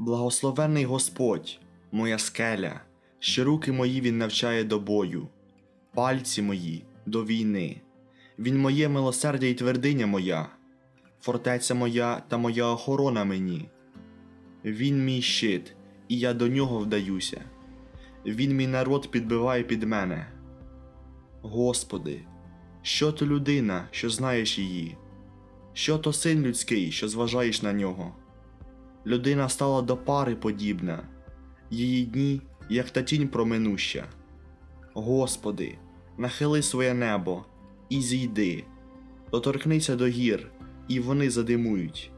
Благословенний Господь, моя скеля, що руки мої Він навчає до бою, пальці мої до війни. Він моє милосердя і твердиня моя, фортеця моя та моя охорона мені. Він мій щит, і я до нього вдаюся. Він мій народ підбиває під мене. Господи, що то людина, що знаєш її? Що то син людський, що зважаєш на нього? Людина стала до пари подібна, її дні, як та тінь проминуща. Господи, нахили своє небо і зійди, доторкнися до гір, і вони задимують,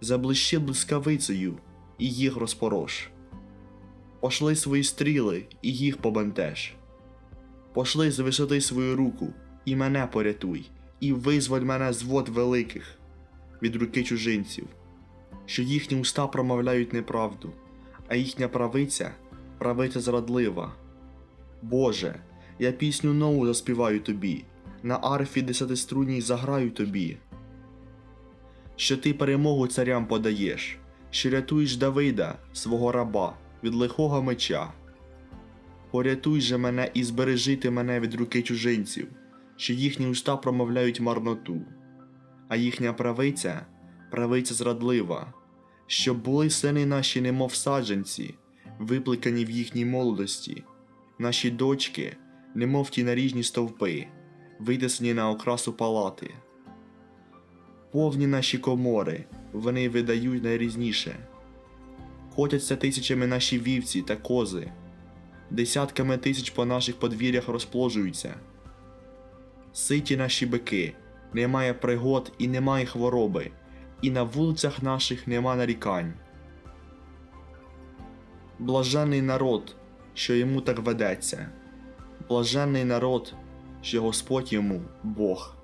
заблищи блискавицею, і їх розпорош. Пошли свої стріли, і їх побентеж. Пошли з свою руку, і мене порятуй, і визволь мене з вод великих від руки чужинців, що їхні уста промовляють неправду, а їхня правиця правиця зрадлива. Боже, я пісню нову заспіваю тобі, на арфі десятиструнній заграю тобі. Що ти перемогу царям подаєш, що рятуєш Давида, свого раба, від лихого меча. Порятуй же мене і збережи ти мене від руки чужинців, що їхні уста промовляють марноту, а їхня правиця правиця зрадлива, щоб були сини наші, немов саджанці, випликані в їхній молодості, наші дочки, немов ті наріжні стовпи, витисані на окрасу палати. Повні наші комори, вони видають найрізніше. Котяться тисячами наші вівці та кози, десятками тисяч по наших подвір'ях розпложуються. Ситі наші бики, немає пригод і немає хвороби, і на вулицях наших нема нарікань. Блаженний народ, що йому так ведеться, блаженний народ, що Господь йому Бог.